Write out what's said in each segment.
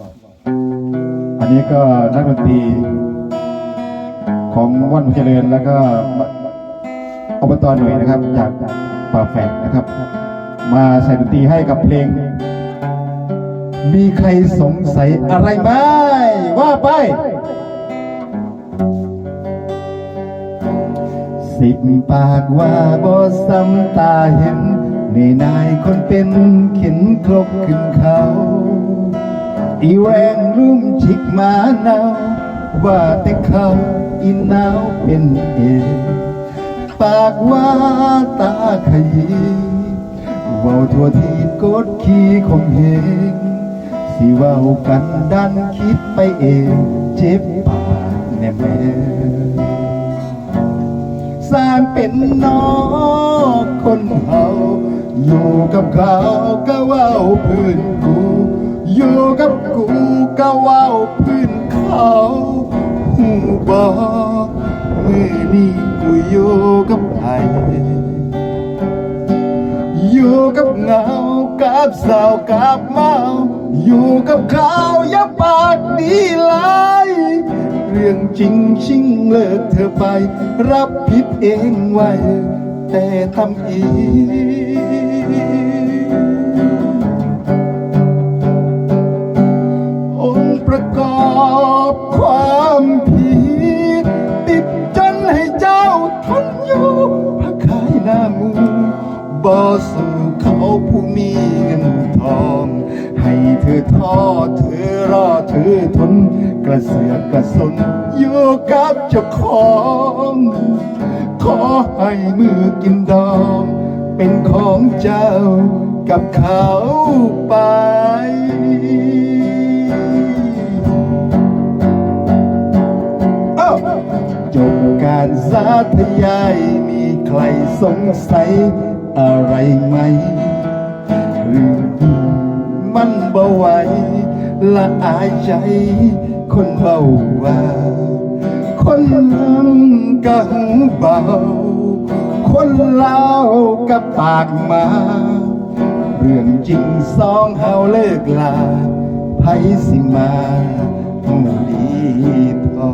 บอก อันนี้ก็นักดนตรีของว่านเจริญแล้วก็อบตหน่วยนะครับ จากป่าแฝกนะครับ มาใส่ดนตรีให้กับเพลง มีใครสงสัยอะไรไหมว่าไป สิบปากว่าบ่ซ้ำตาเห็นในนายคนเป็นเข็นครบขึ้นเขา อีแรงลุ่มชิกมาหนาวว่าแต่เขาอีหนาวเป็นเองปากว่าตาขยีเว้าทั่วที่กดขี่คงเหงสิเว้ากันดันคิดไปเองเจ็บปากแน่แม่สร้างเป็นนอกคนเฮาอยู่กับเขาก็เว้าพื้นกู อยู่กับกูก็ว้าวพื้นเขาหูบอกมือนี้กูอยู่กับไผอยู่กับเงากับเศร้ากับเมาอยู่กับเขาอย่าปากดีหลเรื่องจริงชิงเลิกเธอไป รับผิดเองไว้ แต่ทำอีก ผู้มีเงินทอง ให้เธอท้อเธอรอเธอทน กระเสือกกระสนอยู่กับเจ้าของ ขอให้มือกินดอง เป็นของเจ้ากับเขาไปจบการสาธยายมีใครสงสัยอะไรไหม มันบ่ไหวละอายใจ คนเบาว่าคนนั้นก็หูเบา คนเล่ากับปากมา เรื่องจริงสองเฮาเลิกลาไผสิมาหูดีพอ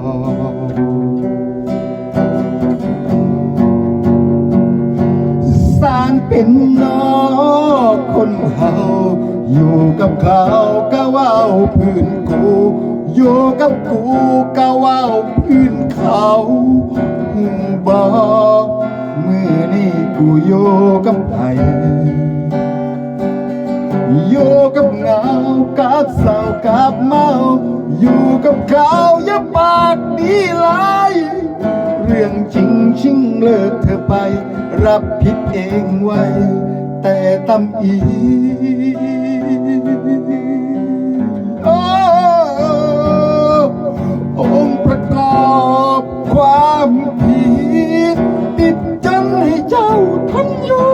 อยู่กับเขาก็ว้าพื้นกู อยู่กับกูก็ว้าพื้นเขาบอกมือนี่กูอยู่กับไผอยู่กับเงากับเศร้ากับเมา อยู่กับเขาอย่าปากดีหลเรื่องจริงชิงเลิกเธอไป รับผิดเองไว้ แต่ตำอี ให้เจ้าทนอยู่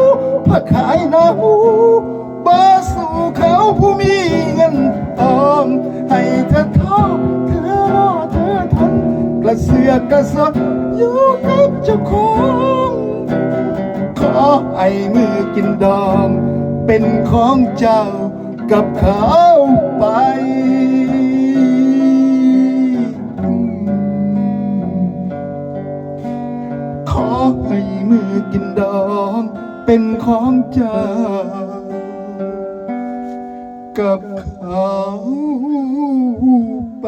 ผ้าขายนาหูบาสู่เขาผู้มีเงินทองให้เธอท้อเธอรอเธอทนกระเสือกกระสนอยู่กับเจ้าของขอให้มือกินดอง เป็นของเจ้ากับเขาไป เป็นของเจ้า กับเขาไป